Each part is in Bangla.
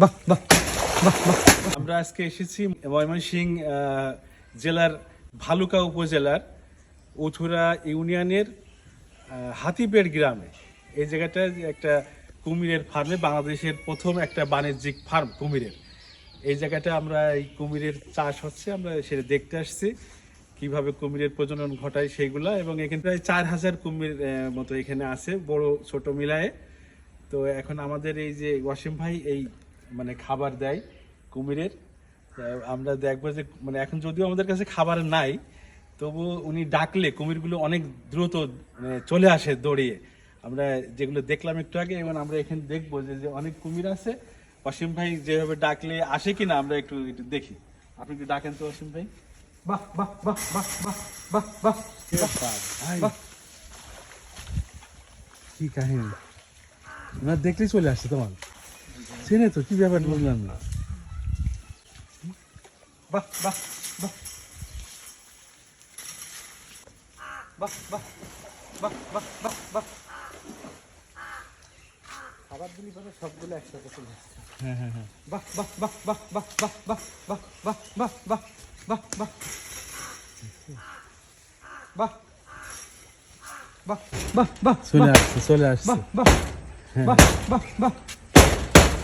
বাহ আমরা আজকে এসেছি ময়মনসিং জেলার ভালুকা উপজেলার উথুরা ইউনিয়নের হাতিপেড় গ্রামে। এই জায়গাটা একটা কুমিরের ফার্মে বাংলাদেশের প্রথম একটা বাণিজ্যিক ফার্ম কুমিরের। এই জায়গাটা আমরা, এই কুমিরের চাষ হচ্ছে, আমরা সেটা দেখতে আসছি, কীভাবে কুমিরের প্রজনন ঘটায় সেইগুলা, এবং এখানে প্রায় চার হাজার কুমির মতো এখানে আছে, বড় ছোট মিলায়ে। তো এখন আমাদের এই যে ওয়াসিম ভাই, এই মানে খাবার দেয় কুমিরের। আমরা দেখব যে মানে এখন যদিও আমাদের কাছে খাবার নাই তবু উনি ডাকলে কুমিরগুলো অনেক দ্রুত মানে চলে আসে দৌড়িয়ে। আমরা যেগুলো দেখলাম একটু আগে এবং আমরা এখানে দেখব যে যে অনেক কুমির আছে। ওয়াসিম ভাই যেভাবে ডাকলে আসে কি না আমরা একটু একটু দেখি। আপনি একটু ডাকেন তো ওয়াসিম ভাই। বাহ বাহ বাহ বাহ বাহ বাহ বাহ বাহ। কি কাহিনী? না দেখলেই চলে আসছে তোমার। চেনে তো কি ব্যাপার বুঝলাম না বাহ বাহ বাহ বাহ বাহ বাহ বাহ বাহ বাহ খাবার পরে সবগুলো একসাথে চলে আসছে হ্যাঁ হ্যাঁ হ্যাঁ বাহ বাহ বাহ বাহ বাহ বাহ বাহ বাহ বাহ বাহ বাহ বাহ বাহ বাহ বাহ বাহ বাহ চলে আসছে চলে আসছে বাহ বাহ বাহ বাহ বাহ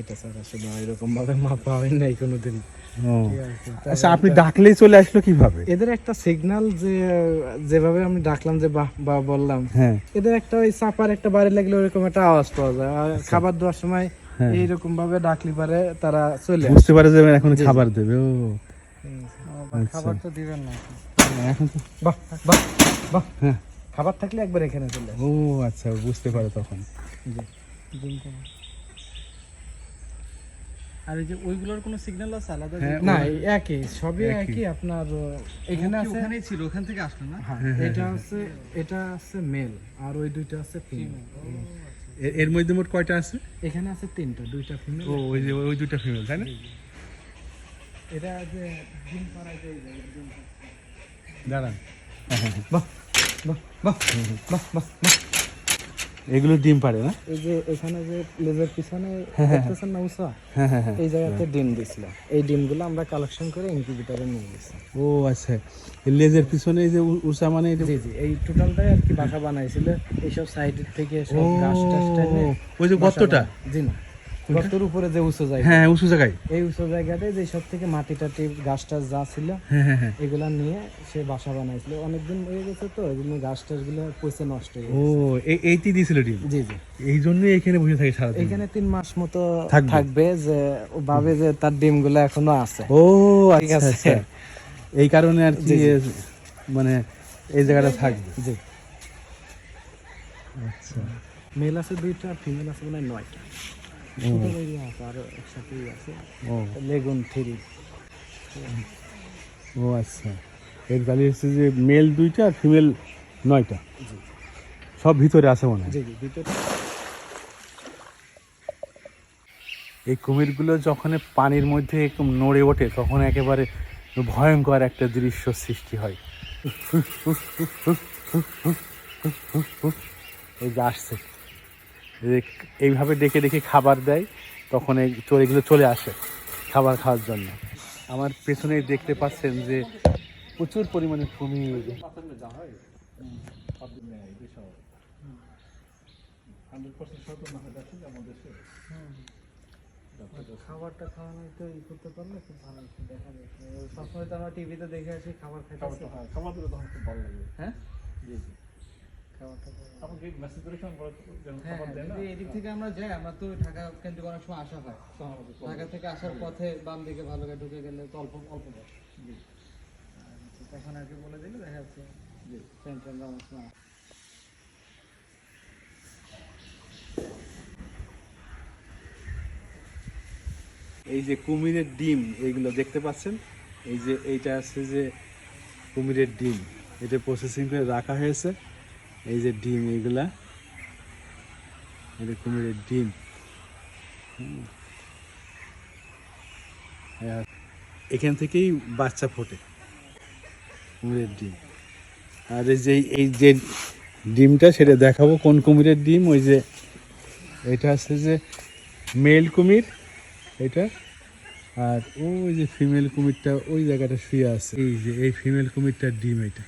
এটা স্যার আসলে এরকম ভাবে মাপা হয় নাই কোনোদিন। আচ্ছা আপনি ডাকলেই চলে আসলো কীভাবে? এদের একটা সিগন্যাল যে যেভাবে আমি ডাকলাম যে বাহ বা বললাম হ্যাঁ। এদের একটা ওই চাপার একটা বাড়ি লাগলে ওরকম একটা আওয়াজ পাওয়া যায়। আর খাবার দেওয়ার সময় হ্যাঁ। এইরকম ভাবে ডাকলি পারে তারা চলে। বুঝতে পারে যে এখন জি, জি। খাবার দেবে ও। আচ্ছা। খাবার তো দিবেন না এখন। তো বাহ বাহ বাহ। হ্যাঁ। খাবার থাকলে একবার এখানে চলে ও আচ্ছা বুঝতে পারে তখন। আর এই যে ওইগুলোর কোনো সিগন্যাল আছে আলাদা? হ্যাঁ, না একই সবই একই। আপনার এখানে আছে ওখানেই ছিল? ওখান থেকে আসলো না? হ্যাঁ এটা আছে এটা আছে মেল আর ওই দুইটা আছে ফিমেল এর মধ্যে মোট কয়টা আছে? এখানে আছে তিনটা দুইটা ফিমেল ও ওই যে ওই দুইটা ফিমেল তাই না? এটা যে ডিম পাড়ায় যে দাঁড়ান। বাহ বাহ বাহ বাহ বাহ বাহ। এগুলো ডিম পারে না? এই যে এখানে যে লেজের পিছনে হ্যাঁ, হ্যাঁ। দেখতেছেন না উষা? হ্যাঁ হ্যাঁ এই জায়গাতে ডিম দিছিল এই ডিমগুলো আমরা কালেকশন করে ইনকিউবেটরে নিয়ে গেছি। ও আচ্ছা। এই লেজের পিছনে এই যে উ- উষা মানে জি জি এই টোটালটাই আর কি বাসা বানাইছিল। এইসব সাইড থেকে সব গাছ টাস ওই যে গর্তটা? জি না গর্তের উপরে যে উঁচু জায়গা। হ্যাঁ উঁচু জায়গায়। এই উঁচু জায়গাটায় যে সব থেকে মাটি টাটি গাছ টাছ যা ছিল হ্যাঁ হ্যাঁ হ্যাঁ। এগুলা নিয়ে সে বাসা বানাইছিল। অনেকদিন হয়ে গেছে তো এই জন্য গাছ টাছগুলো নষ্ট হয়ে ও এইটি দিয়েছিল ডিম? জি জি। এই জন্যই এখানে বসে থাকে সারাদিন। এখানে তিন মাস মতো থাকবে। যে ভাবে যে তার ডিমগুলো এখনও আছে। ও ঠিক আচ্ছা আছে। আচ্ছা। এই কারণে আর কি। মানে এই জায়গাটা থাকবে। জি। আচ্ছা। মেল আছে দুইটা ফিমেল আছে মানে নয়টা। আছে একসাথেই আছে। ও। লেগুন থ্রি ও আচ্ছা। এর তাহলে হচ্ছে যে মেল দুইটা আর ফিমেল নয়টা সব ভিতরে আছে মনে হয়। এই কুমিরগুলো যখন পানির মধ্যে একদম নড়ে ওঠে তখন একেবারে ভয়ঙ্কর একটা দৃশ্য সৃষ্টি হয়। এই যে আসছে। যে এইভাবে ডেকে ডেকে খাবার দেয় তখন এই চড়িগুলো চলে আসে খাবার খাওয়ার জন্য। আমার পেছনে দেখতে পাচ্ছেন যে প্রচুর পরিমাণে কুমির খাবারটা খাওয়ানো তো ই করতে পারলে খুব ভালো দেখা যেত সবসময় তো আমরা টিভিতে দেখে আসি খাবার খাইতেছি। খাবার দিলে তখন খুব ভালো লাগে। হ্যাঁ? জি জি। এদিক থেকে আমরা যাই আমরা তো ঢাকা কেন্দ্রে অনেক সময় আসা হয়। ঢাকা থেকে আসার পথে বাম দিকে ভালো করে ঢুকে গেলে তো অল্প অল্প তখন আর কি বলে দিলে? দেখা যাচ্ছে ট্রেন ট্রেন অনেক সময় এই যে কুমিরের ডিম এইগুলো দেখতে পাচ্ছেন? এই যে এইটা আছে যে কুমিরের ডিম। এটা প্রসেসিং করে রাখা হয়েছে। এই যে ডিম এইগুলা এটা কুমিরের ডিম। আর এখান থেকেই বাচ্চা ফোটে। কুমিরের ডিম। আর এই যে এই যে ডিমটা সেটা দেখাবো, কোন কুমিরের ডিম? ওই যে, এটা হচ্ছে যে মেল কুমির, এটা। আর ওই যে ফিমেল কুমিরটা, ওই জায়গাটা শুয়ে আছে। এই যে, এই ফিমেল কুমিরটার ডিম এটা।